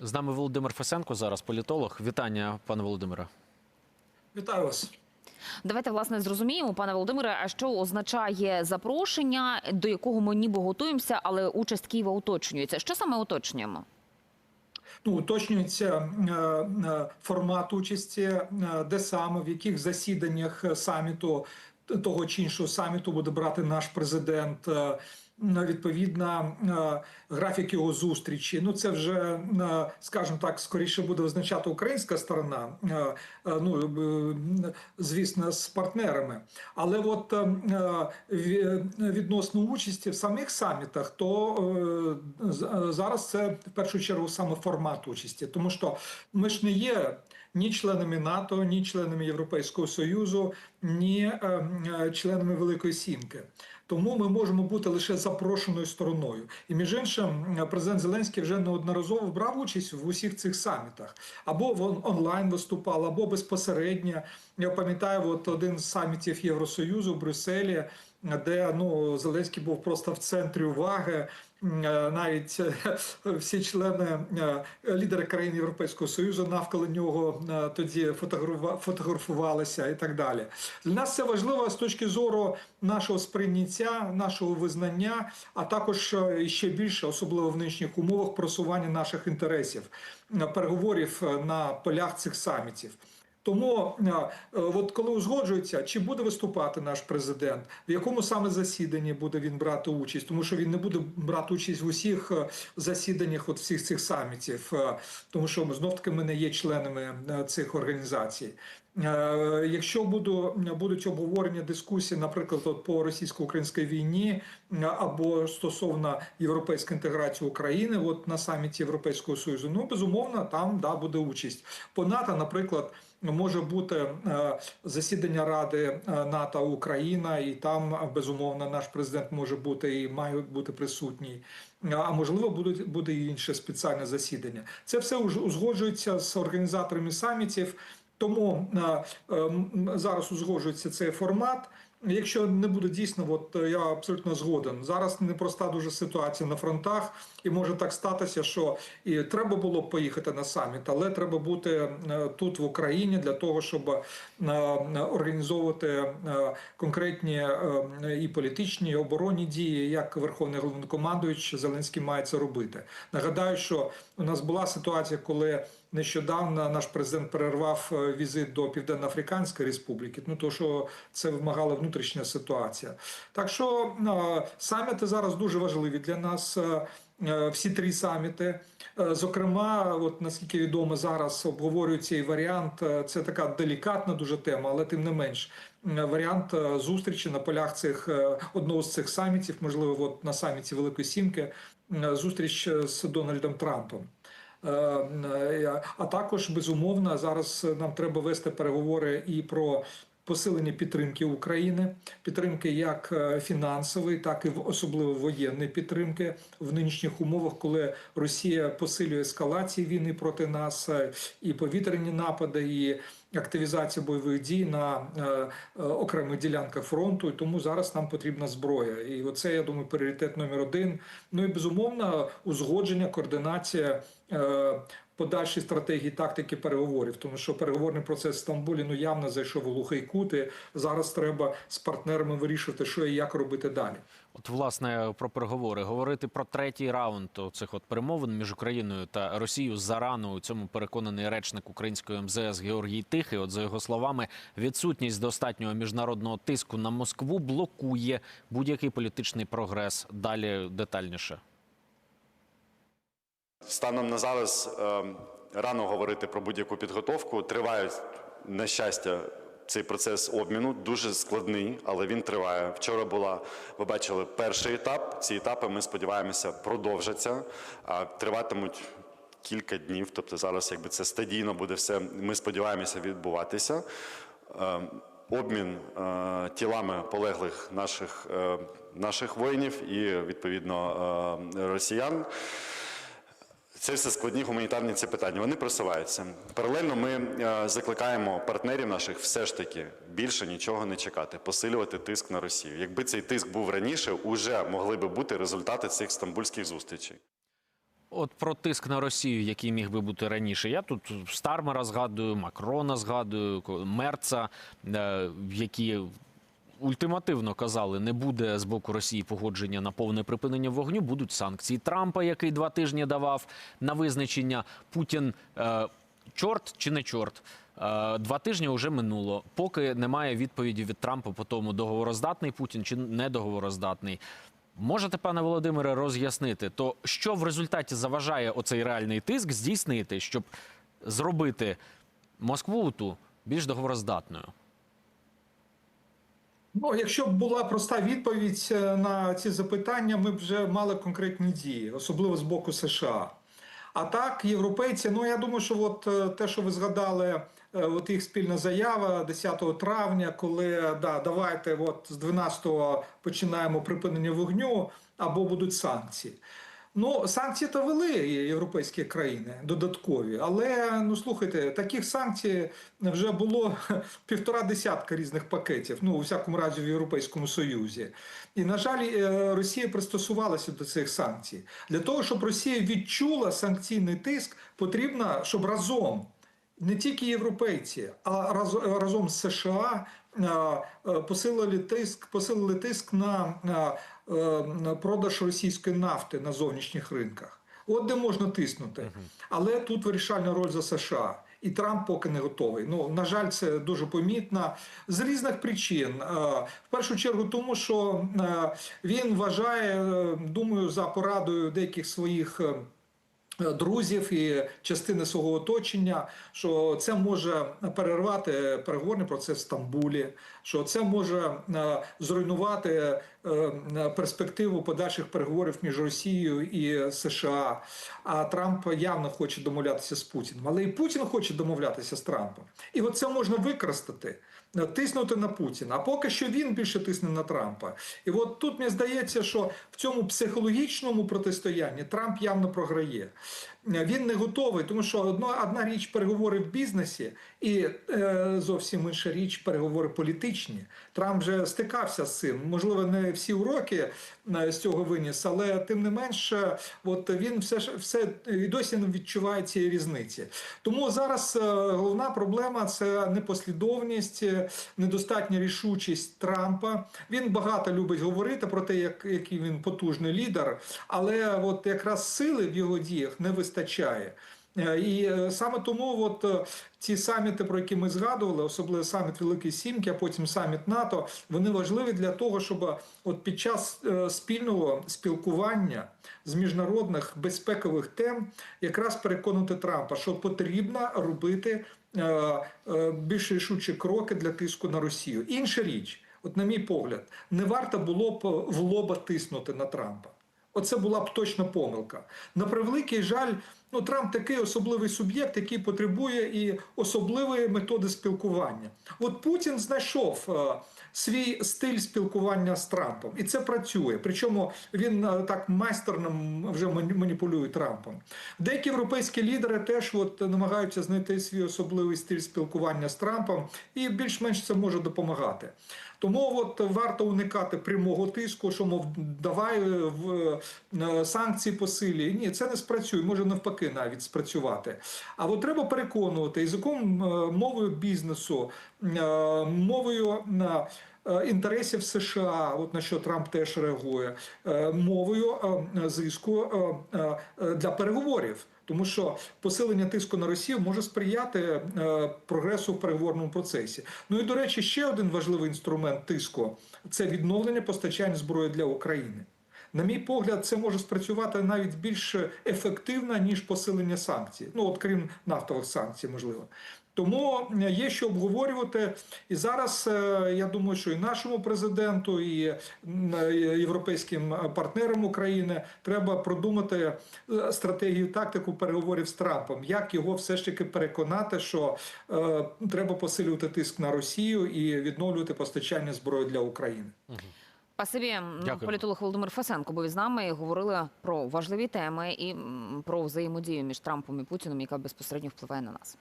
З нами Володимир Фесенко, зараз політолог. Вітання, пане Володимире. Вітаю вас. Давайте власне зрозуміємо, пане Володимире, а що означає запрошення, до якого ми ніби готуємося, але участь Києва уточнюється. Що саме уточнюємо? Ну, уточнюється е, е, формат участі, е, де саме, в яких засіданнях саміту того чи іншого саміту буде брати наш президент. Відповідно, е, графік його зустрічі. Ну це вже, е, скажімо так, скоріше буде визначати українська сторона. е, Ну звісно, з партнерами. Але от ві- відносно участі в самих самітах, то зараз це в першу чергу саме формат участі, тому що ми ж не є ні членами НАТО, ні членами Європейського Союзу, ні е, членами Великої Сімки. Тому ми можемо бути лише запрошеною стороною. І між іншим, президент Зеленський вже неодноразово брав участь в усіх цих самітах. Або він онлайн виступав, або безпосередньо. Я пам'ятаю, от один з самітів Євросоюзу в Брюсселі, де ну Зеленський був просто в центрі уваги. Е, Навіть е, всі члени е, лідери країн Європейського союзу навколо нього тоді фотографува- фотографувалися і так далі. Для нас це важливо з точки зору нашого сприйняття, нашого визнання, а також ще більше, особливо в нинішніх умовах, просування наших інтересів, переговорів на полях цих самітів. Тому е, е, от коли узгоджується, чи буде виступати наш президент, в якому саме засіданні буде він брати участь, тому що він не буде брати участь в усіх е, засіданнях от всіх цих самітів, тому що знов таки ми не є членами цих організацій. Е, Якщо буду, будуть обговорення дискусії, наприклад, от по російсько-українській війні е, або стосовно європейської інтеграції України, от на саміті Європейського Союзу, ну безумовно, там да буде участь. По НАТО, наприклад, може бути е, засідання Ради НАТО Україна, і там безумовно наш президент може бути і має бути присутній. А можливо, буде, буде інше спеціальне засідання. Це все узгоджується з організаторами самітів. Тому е, зараз узгоджується цей формат. Якщо не буде дійсно, от е, я абсолютно згоден. Зараз непроста дуже ситуація на фронтах, і може так статися, що і треба було б поїхати на саміт, але треба бути е, тут в Україні для того, щоб організовувати конкретні і політичні, і оборонні дії, як Верховний головнокомандуючий Зеленський має це робити. Нагадаю, що у нас була ситуація, коли нещодавно наш президент перервав е, візит до Південно-Африканської Республіки, ну то що це вимагала внутрішня ситуація. Так що е, саміти зараз дуже важливі для нас. е, Всі три саміти, зокрема, от наскільки відомо, зараз обговорюється і варіант. Це така делікатна дуже тема, але тим не менш варіант зустрічі на полях цих одного з цих самітів, можливо, от на саміті Великої Сімки, зустріч з Дональдом Трампом. Е, е, А також безумовно зараз нам треба вести переговори і про посилення підтримки України, підтримки як е, фінансової, так і особливо воєнної підтримки в нинішніх умовах, коли Росія посилює ескалації війни проти нас, і повітряні напади, і активізація бойових дій на е, е, окремих ділянках фронту. І тому зараз нам потрібна зброя. І оце я думаю, пріоритет номер один. Ну і безумовно узгодження, координація. е, Подальші стратегії тактики переговорів, тому що переговорний процес в Стамбулі ну явно зайшов у глухий кут. Зараз треба з партнерами вирішувати, що і як робити далі. От, власне, про переговори говорити про третій раунд цих от перемовин між Україною та Росією зарано у цьому переконаний речник української МЗС Георгій Тихий. От за його словами, відсутність достатнього міжнародного тиску на Москву блокує будь-який політичний прогрес. Далі детальніше. Станом на зараз е, рано говорити про будь-яку підготовку. Триває, на щастя, цей процес обміну дуже складний, але він триває. Вчора була, ви бачили, перший етап. Ці етапи, ми сподіваємося, продовжаться, триватимуть кілька днів. Тобто зараз, якби це стадійно буде все, ми сподіваємося відбуватися. Е, Обмін е, тілами полеглих наших, е, наших воїнів і відповідно росіян. Це все складні гуманітарні ці питання. Вони просуваються. Паралельно ми е, закликаємо партнерів наших все ж таки більше нічого не чекати, посилювати тиск на Росію. Якби цей тиск був раніше, уже могли би бути результати цих стамбульських зустрічей. От про тиск на Росію, який міг би бути раніше. Я тут Стармера згадую, Макрона згадую, Мерца, е, які ультимативно казали, не буде з боку Росії погодження на повне припинення вогню, будуть санкції Трампа, який два тижні давав на визначення Путін. е, Чорт чи не чорт? Е, Два тижні вже минуло. Поки немає відповіді від Трампа по тому, договороздатний Путін чи недоговороздатний. Можете, пане Володимире, роз'яснити, то що в результаті заважає оцей реальний тиск здійснити, щоб зробити Москву ту більш договороздатною? Ну, якщо б була проста відповідь е, на ці запитання, ми б вже мали конкретні дії, особливо з боку США. А так, європейці, ну я думаю, що от е, те, що ви згадали, е, от їх спільна заява 10 травня, коли да, давайте от з 12-го починаємо припинення вогню або будуть санкції. Ну, санкції то вели європейські країни додаткові, але ну слухайте, таких санкцій вже було півтора десятка різних пакетів. Ну, у всякому разі, в Європейському Союзі. І на жаль, е, Росія пристосувалася до цих санкцій. Для того, щоб Росія відчула санкційний тиск, потрібно, щоб разом. Не тільки європейці, а раз, разом з США е, е, посилили тиск, посилили тиск на продаж російської нафти на зовнішніх ринках. От де можна тиснути. Але тут вирішальна роль за США. І Трамп поки не готовий. Ну на жаль, це дуже помітно з різних причин. Е, В першу чергу, тому що е, він вважає, е, думаю, за порадою деяких своїх. е, Друзів і частини свого оточення, що це може перервати переговорний процес в Стамбулі, що це може е, зруйнувати е, перспективу подальших переговорів між Росією і США. А Трамп явно хоче домовлятися з Путіним. Але і Путін хоче домовлятися з Трампом. І от це можна використати. е, Тиснути на Путіна, а поки що він більше тисне на Трампа. І от тут мені здається, що в цьому психологічному протистоянні Трамп явно програє. Е, Він не готовий, тому що одна, одна річ переговори в бізнесі, і е, зовсім інша річ переговори політичні. Трамп вже стикався з цим. Можливо, не всі уроки е, з цього виніс, але тим не менше, от він все ж все і досі не відчуває цієї різниці. Тому зараз е, головна проблема це непослідовність, недостатня рішучість Трампа. Він багато любить говорити про те, як, який він потужний лідер, але от якраз сили в його діях не вистачає. Е, І е, саме тому от е, ці саміти, про які ми згадували, особливо саміт Великої Сімки, а потім саміт НАТО, вони важливі для того, щоб от під час спільного спілкування з міжнародних безпекових тем якраз переконати Трампа, що потрібно робити більш рішучі кроки для тиску на Росію. Інша річ, от на мій погляд, не варто було б в лоба тиснути на Трампа. Оце була б точно помилка. На превеликий жаль, ну Трамп такий особливий суб'єкт, який потребує і особливої методи спілкування. От Путін знайшов е, свій стиль спілкування з Трампом, і це працює. Причому він е, так майстерно вже маніпулює Трампом. Деякі європейські лідери теж от намагаються знайти свій особливий стиль спілкування з Трампом, і більш-менш це може допомагати. Тому от варто уникати прямого тиску, що мов давай е, в е, санкції посилі. Ні, це не спрацює, може навпаки навіть спрацювати. А от треба переконувати язиком е, мовою бізнесу, мовою інтересів США, от на що Трамп теж реагує, мовою зиску для переговорів. Тому що посилення тиску на Росію може сприяти е, прогресу в переговорному процесі. Ну і до речі, ще один важливий інструмент тиску це відновлення постачання зброї для України. На мій погляд, це може спрацювати навіть більш ефективно, ніж посилення санкцій. Ну, от крім нафтових санкцій, можливо. Тому є що обговорювати. І зараз е, я думаю, що і нашому президенту, і е, європейським партнерам України треба продумати е, стратегію, тактику переговорів з Трампом, як його все ж таки переконати, що е, треба посилювати тиск на Росію і відновлювати постачання зброї для України. Спасибі, М, політолог Володимир Фасенко був із нами і говорили про важливі теми і про взаємодію між Трампом і Путіним, яка безпосередньо впливає на нас.